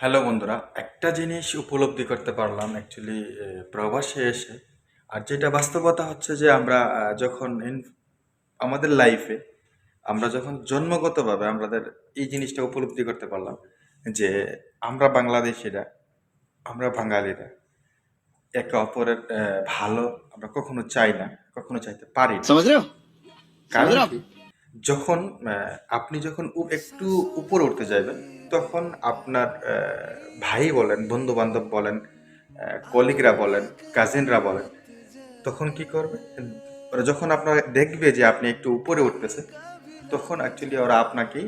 Hello বন্ধুরা একটা জিনিস উপলব্ধি করতে পারলাম অ্যাকচুয়ালি প্রবাসে এসে। আর যেটা বাস্তবতা হচ্ছে যে আমরা যখন আমাদের লাইফে আমরা যখন জন্মগতভাবে আমাদের এই জিনিসটা উপলব্ধি করতে পারলাম যে আমরা বাংলাদেশিরা আমরা বাঙালিরা একে অপরের ভালো আমরা কখনো চাই না কখনো চাইতে পারি কারণ যখন আপনি যখন একটু উপরে উঠতে যাবেন তখন আপনার ভাই বলেন বন্ধু বান্ধব বলেন কলিগরা বলেন কাজিনরা বলেন তখন কি করবে? ওরা যখন আপনার দেখবে যে আপনি একটু উপরে উঠতেছে তখন অ্যাকচুয়ালি ওরা আপনাকে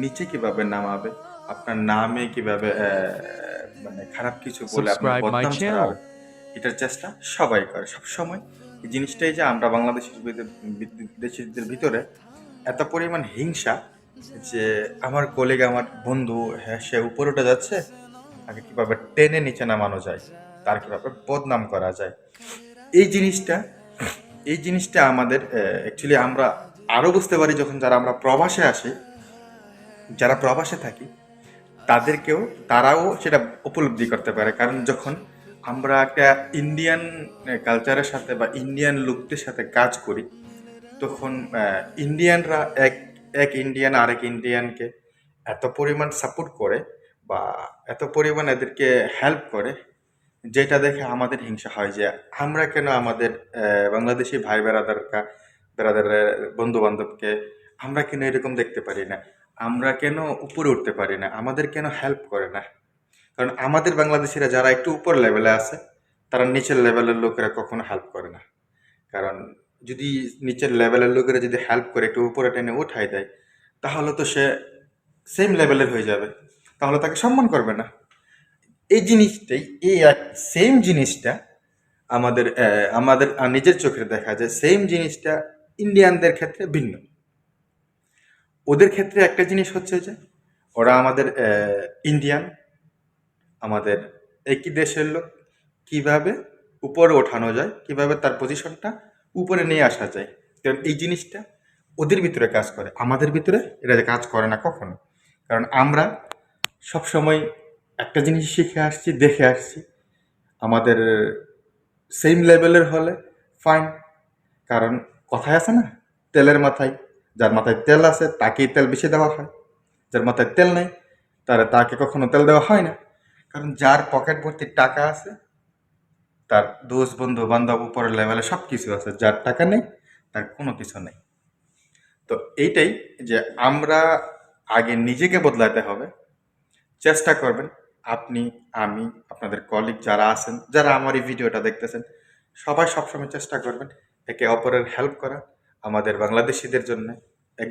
নিচে কীভাবে নামাবে আপনার নামে কীভাবে আহ, মানে খারাপ কিছু বলে আপনার এটার চেষ্টা সবাই করে সব সময় এই জিনিসটাই যে আমরা বাংলাদেশের বিদেশিদের ভিতরে এত পরিমাণ হিংসা যে আমার কলিগ আমার বন্ধু হ্যাঁ সে উপরে উঠে যাচ্ছে। তাকে কীভাবে টেনে নিচে নামানো যায়, তার কীভাবে বদনাম করা যায়। এই জিনিসটা এই জিনিসটা আমাদের অ্যাকচুয়ালি আমরা আরও বুঝতে পারি যখন যারা আমরা প্রবাসে আসি, যারা প্রবাসে থাকি, তাদেরকেও, তারাও সেটা উপলব্ধি করতে পারে। কারণ যখন আমরা একটা ইন্ডিয়ান কালচারের সাথে বা ইন্ডিয়ান লোকদের সাথে কাজ করি, তখন ইন্ডিয়ানরা এক এক ইন্ডিয়ান আরেক ইন্ডিয়ানকে এত পরিমাণ সাপোর্ট করে বা এত পরিমাণ এদেরকে হেল্প করে, যেটা দেখে আমাদের হিংসা হয় যে আমরা কেন আমাদের বাংলাদেশি ভাই বেড়াদারকা, বেড়াদারের বন্ধু বান্ধবকে আমরা কেন এরকম দেখতে পারি না? আমরা কেন উপরে উঠতে পারি না? আমাদের কেন হেল্প করে না? কারণ আমাদের বাংলাদেশিরা যারা একটু উপর লেভেলে আছে, তারা নিচের লেভেলের লোকেরা কখনো হেল্প করে না। কারণ যদি নিচের লেভেলের লোকেরা যদি হেল্প করে, একটু উপরে টেনে উঠাই দেয়, তাহলে তো সে সেম লেভেলের হয়ে যাবে। তাহলে তাকে সম্মান করবে না। এই জিনিসটাই, এই এক সেম জিনিসটা আমাদের আমাদের নিজের চোখে দেখা যায় সেম জিনিসটা ইন্ডিয়ানদের ক্ষেত্রে ভিন্ন। ওদের ক্ষেত্রে একটা জিনিস হচ্ছে যে, ওরা আমাদের ইন্ডিয়ান আমাদের একই দেশের লোক। কীভাবে উপরে ওঠানো যায়, কীভাবে তার পজিশনটা উপরে নিয়ে আসা যায়। কারণ এই জিনিসটা ওদের ভিতরে কাজ করে। আমাদের ভিতরে এটা কাজ করে না কখনো। কারণ আমরা সব সময় একটা জিনিস শিখে আসছি, দেখে আসছি। আমাদের সেম লেভেলের হলে ফাইন কারণ কথায় আছে না, তেলের মাথায়, যার মাথায় তেল আছে তাকেই তেল বেশি দেওয়া হয়। যার মাথায় তেল নেই, তার তাকে কখনো তেল দেওয়া হয় না। কারণ যার পকেট ভর্তি টাকা আছে তার দোষ, বন্ধু বান্ধব, উপরের লেভেলে সব কিছু আছে, যার টাকা নেই, তার কোনো কিছু নেই। তো এইটাই যে আমরা আগে নিজেকে বদলাতে হবে। চেষ্টা করবেন আপনি, আমি, আপনাদের কলিগ যারা আছেন, যারা আমার এই ভিডিওটা দেখতেছেন, সবাই সবসময় চেষ্টা করবেন একে অপরের হেল্প করা, আমাদের বাংলাদেশিদের জন্য, এক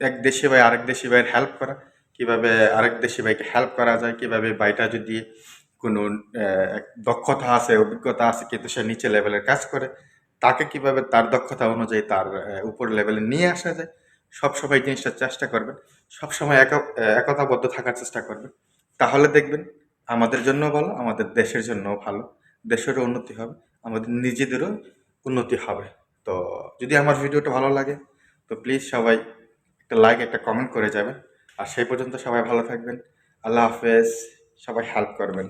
এক দেশি ভাই আরেক দেশি ভাইয়ের হেল্প করা, কীভাবে আরেক দেশি ভাইকে হেল্প করা যায়, কীভাবে ভাইটা যদি কোনো দক্ষতা আছে, অভিজ্ঞতা আছে, কিন্তু সে নিচে লেভেলের কাজ করে। তাকে কীভাবে তার দক্ষতা অনুযায়ী তার উপর লেভেলে নিয়ে আসা যায় সব সময় জিনিসটা চেষ্টা করবেন। সব সময় এক একতাবদ্ধ থাকার চেষ্টা করবেন। তাহলে দেখবেন আমাদের জন্য ভালো, আমাদের দেশের জন্যও ভালো, দেশেরও উন্নতি হবে, আমাদের নিজেদেরও উন্নতি হবে। তো যদি আমার ভিডিওটা ভালো লাগে, তো প্লিজ সবাই একটা লাইক একটা কমেন্ট করে যাবেন। আর সেই পর্যন্ত সবাই ভালো থাকবেন। আল্লাহ হাফেজ, সবাই হেল্প করবেন।